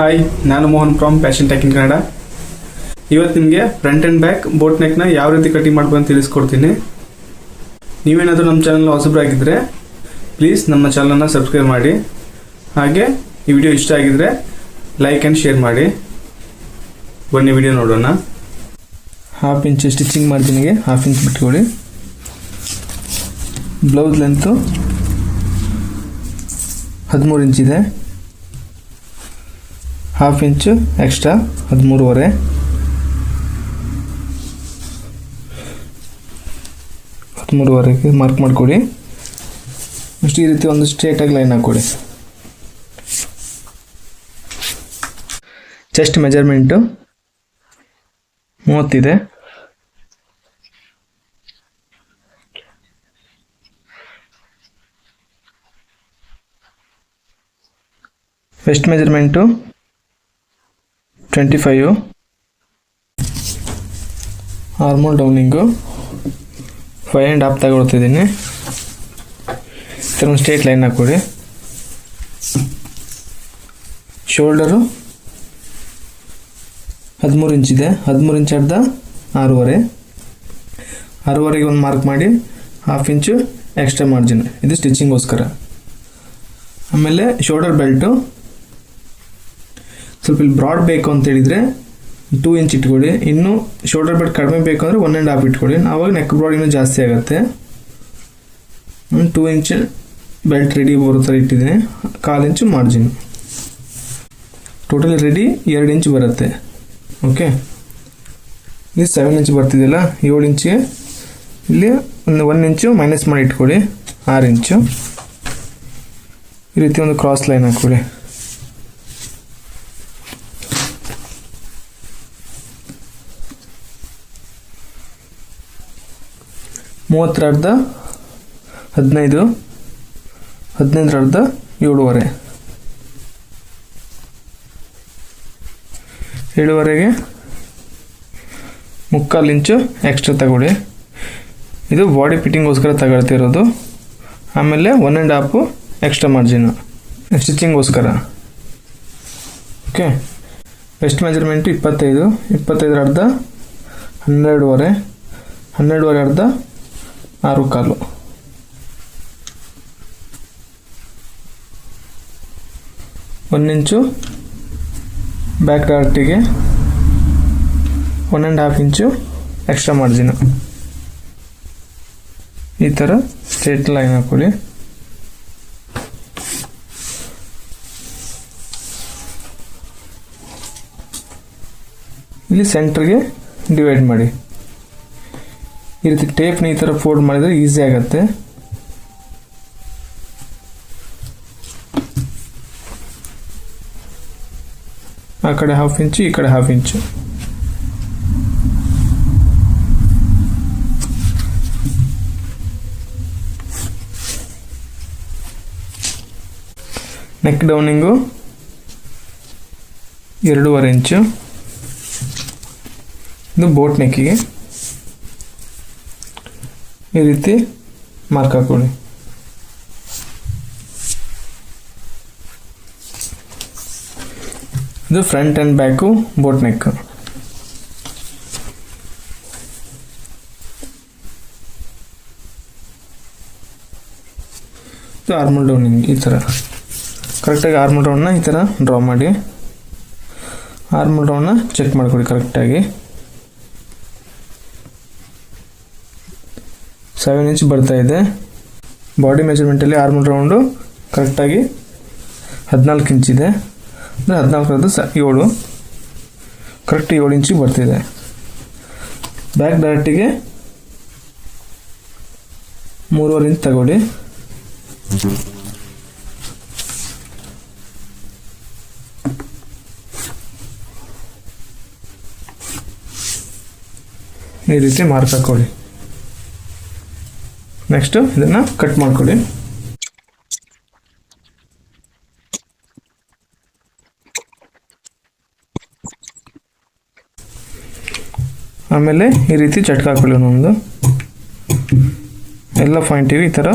Hi ನಾನು Mohan from passion tech in Kannada ಇವತ್ತು ನಿಮಗೆ ಫ್ರಂಟ್ ಆ್ಯಂಡ್ ಬ್ಯಾಕ್ ಬೋಟ್ ನೆಕ್ನ ಯಾವ ರೀತಿ ಕಟಿಂಗ್ ಮಾಡ್ಬೋದು ಅಂತ ತಿಳಿಸ್ಕೊಡ್ತೀನಿ. ನೀವೇನಾದರೂ ನಮ್ಮ ಚಾನಲ್ ಹೊಸಬ್ರಾಗಿದ್ದರೆ ಪ್ಲೀಸ್ ನಮ್ಮ ಚಾನಲನ್ನು ಸಬ್ಸ್ಕ್ರೈಬ್ ಮಾಡಿ. ಹಾಗೆ ಈ ವಿಡಿಯೋ ಇಷ್ಟ ಆಗಿದ್ರೆ ಲೈಕ್ ಆ್ಯಂಡ್ ಶೇರ್ ಮಾಡಿ. ಬನ್ನಿ ವಿಡಿಯೋ ನೋಡೋಣ. ಹಾಫ್ ಇಂಚ್ ಸ್ಟಿಚಿಂಗ್ ಮಾಡ್ತೀನಿ ಹಾಫ್ ಇಂಚ್ ಬಿಟ್ಕೊಳ್ಳಿ. ಬ್ಲೌಸ್ ಲೆಂತು ಹದಿಮೂರು ಇಂಚಿದೆ ಹಾಫ್ ಇಂಚು ಎಕ್ಸ್ಟ್ರಾ ಹದಿಮೂರುವರೆ. ಹದಿಮೂರುವರೆಗೆ ಮಾರ್ಕ್ ಮಾಡಿಕೊಡಿ. ನೆಕ್ಸ್ಟ್ ಈ ರೀತಿ ಒಂದು ಸ್ಟ್ರೇಟಾಗಿ ಲೈನ್ ಹಾಕ್ಕೊಡಿ chest measurement ಮೂವತ್ತಿದೆ. Waist measurement twenty five armhole downing five and half ತಗೊಳ್ತಿದ್ದೀನಿ. ಒಂದು ಸ್ಟ್ರೇಟ್ ಲೈನ್ ಹಾಕ್ಕೊಡಿ ಶೋಲ್ಡರು ಹದಿಮೂರು ಇಂಚಿದೆ ಹದಿಮೂರು ಇಂಚ್ ಅರ್ಧ, ಆರೂವರೆ. ಆರೂವರೆಗೆ ಒಂದು ಮಾರ್ಕ್ ಮಾಡಿ ಹಾಫ್ ಇಂಚು ಎಕ್ಸ್ಟ್ರಾ ಮಾರ್ಜಿನ್ ಇದು ಸ್ಟಿಚಿಂಗೋಸ್ಕರ ಆಮೇಲೆ ಶೋಲ್ಡರ್ ಬೆಲ್ಟು ಸ್ವಲ್ಪ ಇಲ್ಲಿ ಬ್ರಾಡ್ ಬೇಕು ಅಂತ ಹೇಳಿದರೆ ಟೂ ಇಂಚ್ ಇಟ್ಕೊಳ್ಳಿ. ಇನ್ನು ಶೋಲ್ಡರ್ ಬೆಡ್ ಕಡಿಮೆ ಬೇಕು ಅಂದರೆ ಒನ್ ಆ್ಯಂಡ್ ಹಾಫ್ ಇಟ್ಕೊಳ್ಳಿ. ಆವಾಗ ನೆಕ್ ಬ್ರಾಡ್ ಇನ್ನೂ ಜಾಸ್ತಿ ಆಗುತ್ತೆ. ಟೂ ಇಂಚ್ ಬೆಲ್ಟ್ ರೆಡಿ ಬರೋ ಥರ ಇಟ್ಟಿದ್ದೀನಿ. ಕಾಲು ಇಂಚು ಮಾರ್ಜಿನ್ ಟೋಟಲ್ ರೆಡಿ ಎರಡು ಇಂಚ್ ಬರುತ್ತೆ. ಓಕೆ ಇಲ್ಲಿ ಸೆವೆನ್ ಇಂಚ್ ಬರ್ತಿದೆಯಲ್ಲ? ಏಳು ಇಂಚಿಗೆ ಇಲ್ಲಿ ಒಂದು ಒನ್ ಇಂಚು ಮೈನಸ್ ಮಾಡಿ ಇಟ್ಕೊಳ್ಳಿ. ಆರು ಇಂಚು ಈ ರೀತಿ ಒಂದು ಕ್ರಾಸ್ ಲೈನ್ ಹಾಕ್ಕೊಳ್ಳಿ. ಮೂವತ್ತರ ಅರ್ಧ ಹದಿನೈದು ಹದಿನೈದರ ಅರ್ಧ ಏಳುವರೆ. ಏಳುವರೆಗೆ ಮುಕ್ಕಾಲು ಇಂಚು ಎಕ್ಸ್ಟ್ರಾ ತಗೊಳ್ಳಿ. ಇದು ಬಾಡಿ ಫಿಟ್ಟಿಂಗೋಸ್ಕರ ತಗೊಳ್ತಿರೋದು. ಆಮೇಲೆ one and half extra margin ಸ್ಟಿಚಿಂಗೋಸ್ಕರ okay waist measurement ಇಪ್ಪತ್ತೈದು. ಇಪ್ಪತ್ತೈದರ ಅರ್ಧ ಹನ್ನೆರಡುವರೆ. ಹನ್ನೆರಡುವರೆ ಅರ್ಧ ಆರು ಕಾಲು. ಒಂದು inch back ಡಾರ್ಟಿಗೆ one and half inch extra margin ಈ ಥರ ಸ್ಟ್ರೇಟ್ ಲೈನ್ ಹಾಕೊಳ್ಳಿ. ಇಲ್ಲಿ ಸೆಂಟ್ರಿಗೆ ಡಿವೈಡ್ ಮಾಡಿ. ಈ ರೀತಿ ಟೇಪ್ನ ಈ ಥರ ಫೋಲ್ಡ್ ಮಾಡಿದರೆ ಈಸಿ ಆಗುತ್ತೆ. ಆ ಕಡೆ ಹಾಫ್ ಇಂಚು ಈ ಕಡೆ ಹಾಫ್ ಇಂಚು ನೆಕ್ ಡೌನಿಂಗು ಎರಡೂವರೆ ಇಂಚು ಇದು ಬೋಟ್ ನೆಕ್ಕಿಗೆ ಈ ರೀತಿ ಮಾರ್ಕ್ ಹಾಕೊಳ್ಳಿ. ಇದು front and back boat neck ಇದು ಆರ್ಮಲ್ ಡೌನಿಂಗ್ ಈ ಥರ ಕರೆಕ್ಟಾಗಿ ಆರ್ಮಲ್ ಡೌನ್ನ ಈ ಥರ ಡ್ರಾ ಮಾಡಿ. ಆರ್ಮಲ್ ಡೌನ್ನ ಚೆಕ್ ಮಾಡ್ಕೊಳ್ಳಿ ಕರೆಕ್ಟಾಗಿ ಸೆವೆನ್ ಇಂಚ್ ಬರ್ತಾ ಇದೆ. ಬಾಡಿ ಮೆಜರ್ಮೆಂಟಲ್ಲಿ ಆರ್ಮಲ್ ರೌಂಡು ಕರೆಕ್ಟಾಗಿ ಹದಿನಾಲ್ಕು ಇಂಚಿದೆ ಅಂದರೆ ಹದಿನಾಲ್ಕರದ್ದು ಸ ಏಳು. ಕರೆಕ್ಟ್ ಏಳು ಇಂಚಿಗೆ ಬರ್ತಿದೆ ಬ್ಯಾಕ್ ಡೈರೆಕ್ಟಿಗೆ ಮೂರುವರೆ ಇಂಚ್ ತಗೊಳ್ಳಿ. ಈ ರೀತಿ ಮಾರ್ಕ್ ಹಾಕೊಳ್ಳಿ. ನೆಕ್ಸ್ಟ್ ಇದನ್ನ ಕಟ್ ಮಾಡ್ಕೊಳ್ಳಿ. ಆಮೇಲೆ ಈ ರೀತಿ ಚಟ್ಕ ಹಾಕೊಳ್ಳಿ ಒಂದೊಂದು ಎಲ್ಲ ಪಾಯಿಂಟಿಗೆ ಈ ಥರ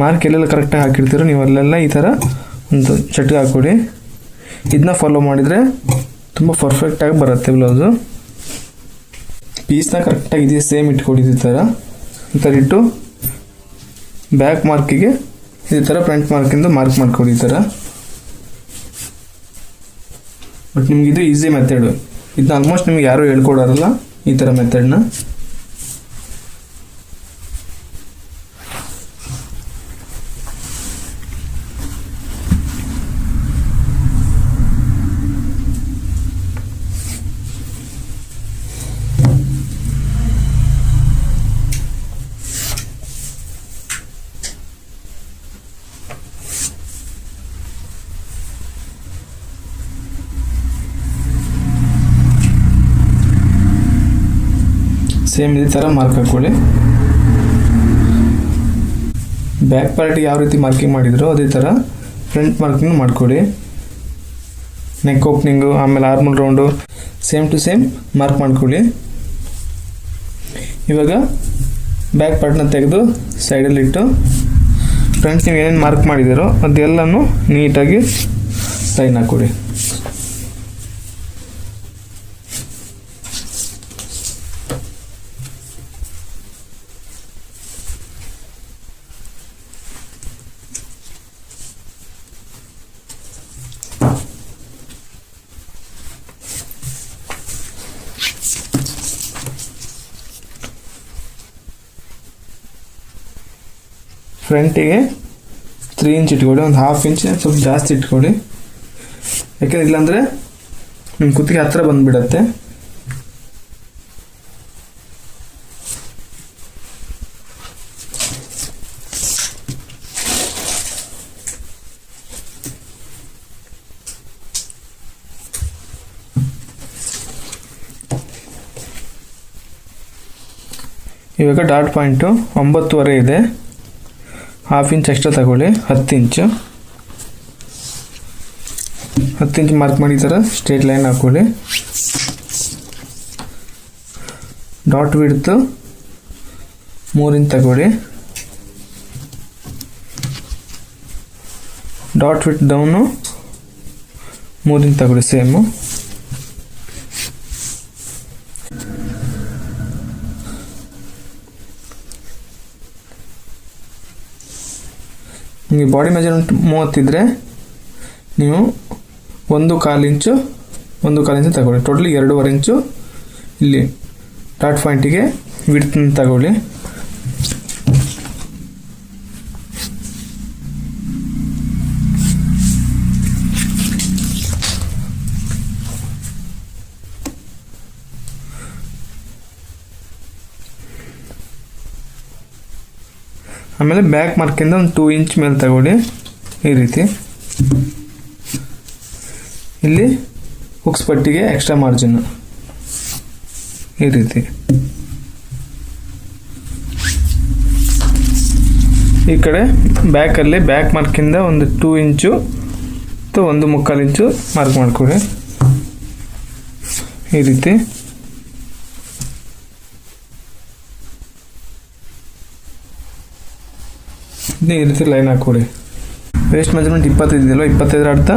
ಮಾರ್ಕ್ ಎಲ್ಲೆಲ್ಲ ಕರೆಕ್ಟಾಗಿ ಹಾಕಿರ್ತೀರೋ ನೀವು ಅಲ್ಲೆಲ್ಲ ಈ ಥರ ಒಂದು ಚಟ್ಕ ಹಾಕ್ಕೊಡಿ. ಇದನ್ನ ಫಾಲೋ ಮಾಡಿದರೆ ತುಂಬ ಪರ್ಫೆಕ್ಟಾಗಿ ಬರುತ್ತೆ ಬ್ಲೌಸು ಪೀಸ್ನ ಕರೆಕ್ಟಾಗಿ ಇದೆಯಾ ಸೇಮ್ ಇಟ್ಕೊಡಿ ಈ ಥರ ಈ ಇಟ್ಟು ಬ್ಯಾಕ್ ಮಾರ್ಕಿಗೆ ಈ ಥರ ಫ್ರಂಟ್ ಮಾರ್ಕಿಂದ ಮಾರ್ಕ್ ಮಾಡ್ಕೊಡಿ ಈ ಥರ ಬಟ್ ನಿಮ್ಗೆ ಇದು ಈಸಿ ಮೆಥಡು ಇದನ್ನ ಆಲ್ಮೋಸ್ಟ್ ನಿಮ್ಗೆ ಯಾರೂ ಹೇಳ್ಕೊಡೋರಲ್ಲ ಈ ಥರ ಮೆಥಡ್ನ ಸೇಮ್ ಇದೇ ಥರ ಮಾರ್ಕ್ ಹಾಕ್ಕೊಳ್ಳಿ ಬ್ಯಾಕ್ ಪಾರ್ಟಿಗೆ ಯಾವ ರೀತಿ ಮಾರ್ಕಿಂಗ್ ಮಾಡಿದ್ರು ಅದೇ ಥರ ಫ್ರಂಟ್ ಮಾರ್ಕಿಂಗ್ ಮಾಡ್ಕೊಳ್ಳಿ. ನೆಕ್ ಓಪನಿಂಗು ಆಮೇಲೆ armhole round same to same mark ಮಾಡ್ಕೊಳ್ಳಿ. ಇವಾಗ ಬ್ಯಾಕ್ ಪಾರ್ಟ್ನ ತೆಗೆದು ಸೈಡಲ್ಲಿಟ್ಟು ಫ್ರೆಂಡ್ಸ್ ನೀವು ಏನೇನು ಮಾರ್ಕ್ ಮಾಡಿದ್ದೀರೋ ಅದೆಲ್ಲನೂ ನೀಟಾಗಿ ಸೈನ್ ಹಾಕ್ಕೊಡಿ ಫ್ರಂಟಿಗೆ ತ್ರೀ ಇಂಚ್ ಇಟ್ಕೊಳ್ಳಿ ಒಂದು ಹಾಫ್ ಇಂಚ್ ಸ್ವಲ್ಪ ಜಾಸ್ತಿ ಇಟ್ಕೊಳ್ಳಿ ಯಾಕೆಂದ್ರೆ ಇಲ್ಲಾಂದರೆ ನಿಮ್ಮ ಕುತ್ತಿಗೆ ಹತ್ತಿರ ಬಂದುಬಿಡತ್ತೆ. ಇವಾಗ ಡಾಟ್ ಪಾಯಿಂಟು ಒಂಬತ್ತುವರೆ ಇದೆ. ಹಾಫ್ ಇಂಚ್ ಎಕ್ಸ್ಟ್ರಾ ತಗೊಳ್ಳಿ, ಹತ್ತು ಇಂಚು ಹತ್ತು ಇಂಚ್ ಮಾರ್ಕ್ ಮಾಡಿ ಥರ ಸ್ಟ್ರೇಟ್ ಲೈನ್ ಹಾಕೊಳ್ಳಿ. ಡಾಟ್ ಬಿಡ್ತು ಮೂರು ಇಂಚ್ ತಗೊಳ್ಳಿ. ಡಾಟ್ ವಿಟ್ ಡೌನು ಮೂರು ಇಂಚ್ ತಗೊಳ್ಳಿ ಸೇಮು ನಿಮಗೆ ಬಾಡಿ ಮೆಜರ್ಮೆಂಟ್ ಮೂವತ್ತಿದ್ದರೆ ನೀವು ಒಂದು ಕಾಲು ಇಂಚು, ಒಂದು ಕಾಲು ಇಂಚು ತಗೊಳ್ಳಿ. ಟೋಟಲಿ ಎರಡೂವರೆ ಇಂಚು ಇಲ್ಲಿ ಡಾಟ್ ಪಾಯಿಂಟಿಗೆ ವಿಡ್ತಿನ ತಗೊಳ್ಳಿ. ಆಮೇಲೆ ಬ್ಯಾಕ್ ಮಾರ್ಕಿಂದ ಒಂದು ಟೂ ಇಂಚ್ ಮೇಲೆ ತಗೊಳ್ಳಿ. ಈ ರೀತಿ. ಇಲ್ಲಿ ಹುಕ್ಸ್ ಪಟ್ಟಿಗೆ ಎಕ್ಸ್ಟ್ರಾ ಮಾರ್ಜಿನ್ ಈ ರೀತಿ. ಈ ಕಡೆ ಬ್ಯಾಕಲ್ಲಿ ಬ್ಯಾಕ್ ಮಾರ್ಕಿಂದ ಒಂದು ಟೂ ಇಂಚು ಅಥವಾ ಒಂದು ಮುಕ್ಕಾಲು ಇಂಚು ಮಾರ್ಕ್ ಮಾಡ್ಕೊಳ್ಳಿ. ಈ ರೀತಿ. ಈ ರೀತಿ ಲೈನ್ ಹಾಕೊಳ್ಳಿ ವೇಸ್ಟ್ ಮೆಜರ್ಮೆಂಟ್ ಇಪ್ಪತ್ತೈದು ಇದೆಯಲ್ಲ ಇಪ್ಪತ್ತೈದರ ಅರ್ಥ?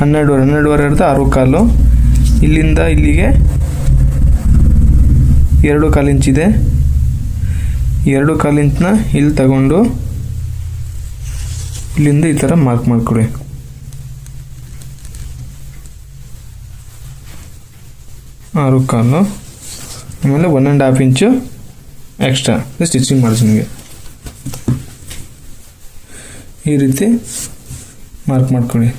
ಹನ್ನೆರಡುವರೆ ಹನ್ನೆರಡುವರೆ ಅರ್ಥ, ಆರು ಕಾಲು. ಇಲ್ಲಿಂದ ಇಲ್ಲಿಗೆ ಎರಡು ಕಾಲು ಇಂಚಿದೆ ಎರಡು ಕಾಲು ಇಂಚನ್ನ ಇಲ್ಲಿ ತಗೊಂಡು ಇಲ್ಲಿಂದ ಈ ಥರ ಮಾರ್ಕ್ ಮಾಡಿಕೊಡಿ. ಆರು ಕಾಲು. ಆಮೇಲೆ one and half inch extra stitching ಮಾರ್ಜಿನ್ಗೆ ಈ ರೀತಿ ಮಾರ್ಕ್ ಮಾಡ್ಕೊಳ್ಳಿ.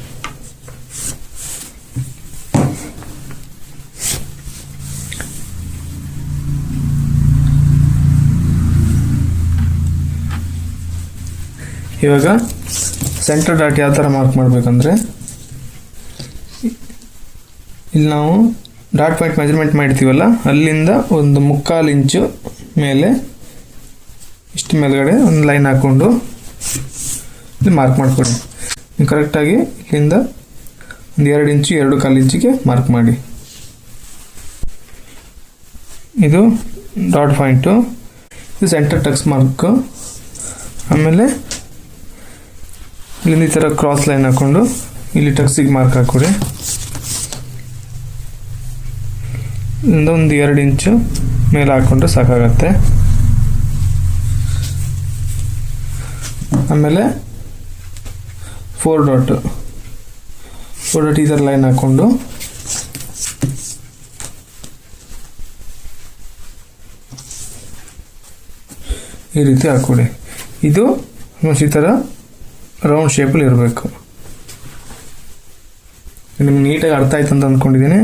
ಇವಾಗ ಸೆಂಟರ್ ಡಾಟ್ ಯಾವ ಥರ ಮಾರ್ಕ್ ಮಾಡಬೇಕಂದ್ರೆ, ಇಲ್ಲಿ ನಾವು ಡಾಟ್ ಪಾಯಿಂಟ್ ಮೆಜರ್ಮೆಂಟ್ ಮಾಡಿರ್ತೀವಲ್ಲ, ಅಲ್ಲಿಂದ ಒಂದು ಮುಕ್ಕಾಲು ಇಂಚು ಮೇಲೆ ಇಷ್ಟು ಮೇಲ್ಗಡೆ ಒಂದು ಲೈನ್ ಹಾಕ್ಕೊಂಡು ಇಲ್ಲಿ ಮಾರ್ಕ್ ಮಾಡ್ಕೊಳ್ಳಿ ನೀವು ಕರೆಕ್ಟಾಗಿ ಇಲ್ಲಿಂದ ಒಂದು ಎರಡು ಇಂಚು, ಎರಡು ಕಾಲು ಇಂಚಿಗೆ ಮಾರ್ಕ್ ಮಾಡಿ. ಇದು ಡಾಟ್ ಪಾಯಿಂಟು ಇದು ಸೆಂಟರ್ ಟಕ್ಸ್ ಮಾರ್ಕು ಆಮೇಲೆ ಇಲ್ಲಿಂದ ಈ ಥರ ಕ್ರಾಸ್ ಲೈನ್ ಹಾಕ್ಕೊಂಡು ಇಲ್ಲಿ ಟಕ್ಸಿಗೆ ಮಾರ್ಕ್ ಹಾಕ್ಕೊಡಿ. ಇಲ್ಲಿಂದ ಒಂದು ಎರಡು ಇಂಚು ಮೇಲೆ ಹಾಕ್ಕೊಂಡ್ರೆ ಸಾಕಾಗತ್ತೆ. ಆಮೇಲೆ ಫೋರ್ ಡಾಟ್ ಫೋರ್ ಡಾಟ್ ಈ ಥರ ಲೈನ್ ಹಾಕ್ಕೊಂಡು ಈ ರೀತಿ ಹಾಕ್ಕೊಡಿ. ಇದು ಈ ಥರ ರೌಂಡ್ ಶೇಪಲ್ಲಿ ಇರಬೇಕು. ನಿಮ್ಗೆ ನೀಟಾಗಿ ಅರ್ಥ ಆಯ್ತು ಅಂತ ಅಂದ್ಕೊಂಡಿದ್ದೀನಿ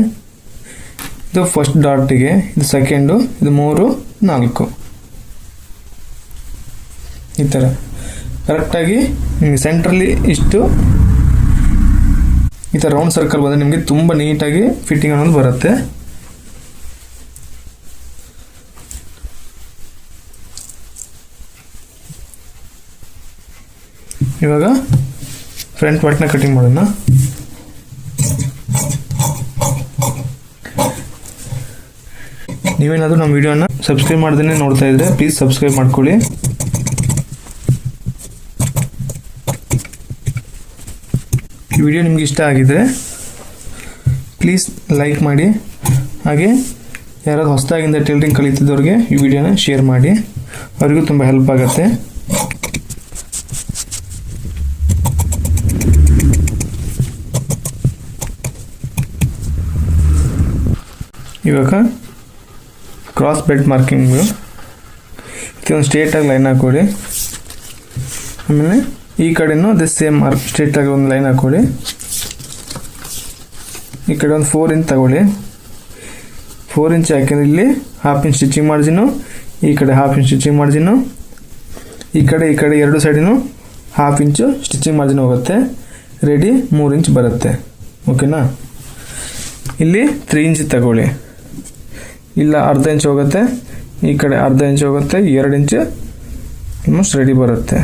ಇದು ಫಸ್ಟ್ ಡಾಟಿಗೆ ಇದು ಸೆಕೆಂಡು ಇದು ಮೂರು, ನಾಲ್ಕು. ಈ ಥರ. ಕರೆಕ್ಟಾಗಿ ಸೆಂಟ್ರಲ್ಲಿ ಇಷ್ಟು ಈ ಥರ ರೌಂಡ್ ಸರ್ಕಲ್ ಬಂದರೆ ನಿಮಗೆ ತುಂಬ ನೀಟಾಗಿ ಫಿಟ್ಟಿಂಗ್ ಅನ್ನೋದು ಬರುತ್ತೆ. ಇವಾಗ ಫ್ರಂಟ್ ಪಾರ್ಟ್ನ ಕಟಿಂಗ್ ಮಾಡೋಣ. ನೀವೇನಾದರೂ ನಮ್ಮ ವಿಡಿಯೋನ ಸಬ್ಸ್ಕ್ರೈಬ್ ಮಾಡ್ದೇ ನೋಡ್ತಾ ಇದ್ರೆ ಪ್ಲೀಸ್ ಸಬ್ಸ್ಕ್ರೈಬ್ ಮಾಡ್ಕೊಳ್ಳಿ. ವಿಡಿಯೋ ನಿಮ್ಗೆ ಇಷ್ಟ ಆಗಿದ್ದರೆ ಪ್ಲೀಸ್ ಲೈಕ್ ಮಾಡಿ. ಹಾಗೆ ಯಾರಾದ್ರು ಹೊಸದಾಗಿಂದ ಟೇಲ್ರಿಂಗ್ ಕಲಿತಿದ್ದವ್ರಿಗೆ ಈ ವಿಡಿಯೋನ ಶೇರ್ ಮಾಡಿ. ಅವರಿಗೂ ತುಂಬ ಹೆಲ್ಪ್ ಆಗುತ್ತೆ. ಇವಾಗ ಕ್ರಾಸ್ ಬೆಲ್ಟ್ ಮಾರ್ಕಿಂಗು ಇದೊಂದು ಸ್ಟ್ರೇಟಾಗಿ ಲೈನ್ ಹಾಕ್ಕೊಡಿ ಆಮೇಲೆ ಈ ಕಡೆನೂ ಅದೇ ಸೇಮ್ ಮಾರ್ಕ್ ಸ್ಟ್ರೇಟಾಗಿ ಒಂದು ಲೈನ್ ಹಾಕೊಳ್ಳಿ. ಈ ಕಡೆ ಒಂದು ಫೋರ್ ಇಂಚ್ ತಗೊಳ್ಳಿ. ಫೋರ್ ಇಂಚ್ ಹಾಕಿದ್ರೆ ಇಲ್ಲಿ ಹಾಫ್ ಇಂಚ್ ಸ್ಟಿಚಿಂಗ್ ಮಾರ್ಜಿನು ಈ ಕಡೆ ಹಾಫ್ ಇಂಚ್ ಸ್ಟಿಚಿಂಗ್ ಮಾರ್ಜಿನು ಈ ಕಡೆ ಈ ಕಡೆ ಎರಡು ಸೈಡಿನೂ ಹಾಫ್ ಇಂಚು ಸ್ಟಿಚಿಂಗ್ ಮಾರ್ಜಿನ್ ಹೋಗುತ್ತೆ. ರೆಡಿ ಮೂರು ಇಂಚ್ ಬರುತ್ತೆ. ಓಕೆನಾ ಇಲ್ಲಿ ತ್ರೀ ಇಂಚ್ ತಗೊಳ್ಳಿ. ಇಲ್ಲ ಅರ್ಧ ಇಂಚ್ ಹೋಗುತ್ತೆ. ಈ ಕಡೆ ಅರ್ಧ ಇಂಚ್ ಹೋಗುತ್ತೆ. ಎರಡು ಇಂಚ್ ಆಲ್ಮೋಸ್ಟ್ ರೆಡಿ ಬರುತ್ತೆ.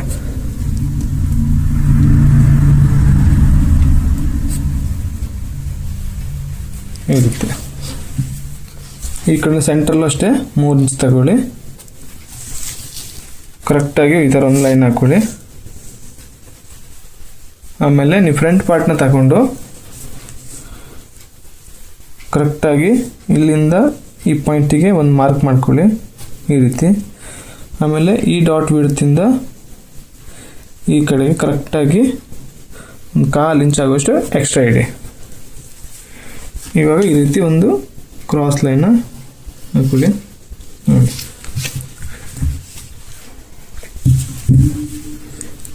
ಇರುತ್ತೆ. ಈ ಕಡೆ ಸೆಂಟ್ರಲ್ಲೂ ಅಷ್ಟೇ ಮೂರು ಇಂಚ್ ತಗೊಳ್ಳಿ. ಕರೆಕ್ಟಾಗಿ ಈ ಥರ ಒಂದು ಲೈನ್ ಹಾಕ್ಕೊಳ್ಳಿ ಆಮೇಲೆ ನೀವು ಫ್ರಂಟ್ ಪಾರ್ಟ್ನ ತಗೊಂಡು ಕರೆಕ್ಟಾಗಿ ಇಲ್ಲಿಂದ ಈ ಪಾಯಿಂಟಿಗೆ ಒಂದು ಮಾರ್ಕ್ ಮಾಡ್ಕೊಳ್ಳಿ. ಈ ರೀತಿ. ಆಮೇಲೆ ಈ ಡಾಟ್ ಬಿಡ್ತಿಂದ ಈ ಕಡೆಗೆ ಕರೆಕ್ಟಾಗಿ ಒಂದು ಕಾಲು ಇಂಚ್ ಆಗುವಷ್ಟು ಎಕ್ಸ್ಟ್ರಾ ಇಡಿ. ಇವಾಗ ಈ ರೀತಿ ಒಂದು ಕ್ರಾಸ್ ಲೈನ್ ಹಾಕೊಳ್ಳಿ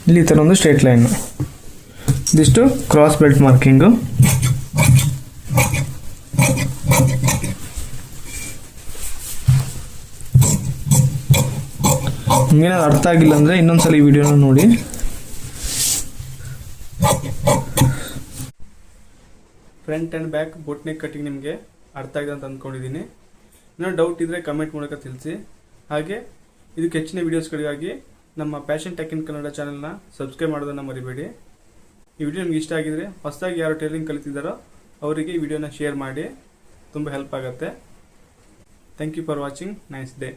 ಇಲ್ಲಿ ಈ ಥರ ಒಂದು ಸ್ಟ್ರೇಟ್ ಲೈನ್ ಇದಿಷ್ಟು ಕ್ರಾಸ್ ಬೆಲ್ಟ್ ಮಾರ್ಕಿಂಗು ನಿಮಗೇನಾದ್ರು ಅರ್ಥ ಆಗಿಲ್ಲ ಅಂದರೆ ಇನ್ನೊಂದ್ಸಲ ಈ ವಿಡಿಯೋನ ನೋಡಿ. Front and back boat cutting ನಿಮಗೆ ಅರ್ಥ ಆಗಿದೆ ಅಂತ ಅಂದ್ಕೊಂಡಿದ್ದೀನಿ ಇನ್ನೂ ಡೌಟ್ ಇದ್ದರೆ ಕಮೆಂಟ್ ಮೂಲಕ ತಿಳಿಸಿ. ಹಾಗೆ, ಇದಕ್ಕೆ ಹೆಚ್ಚಿನ ವೀಡಿಯೋಸ್ಗಳಿಗಾಗಿ ನಮ್ಮ ಪ್ಯಾಷನ್ ಟೆಕ್ ಇನ್ ಕನ್ನಡ ಚಾನಲ್ನ ಸಬ್ಸ್ಕ್ರೈಬ್ ಮಾಡೋದನ್ನು ಮರಿಬೇಡಿ. ಈ ವಿಡಿಯೋ ನಿಮ್ಗೆ ಇಷ್ಟ ಆಗಿದರೆ ಹೊಸದಾಗಿ ಯಾರು ಟೈಲಿಂಗ್ ಕಲಿತಿದ್ದಾರೋ ಅವರಿಗೆ ಈ ವಿಡಿಯೋನ ಶೇರ್ ಮಾಡಿ. ತುಂಬ ಹೆಲ್ಪ್ ಆಗುತ್ತೆ. Thank you for watching nice day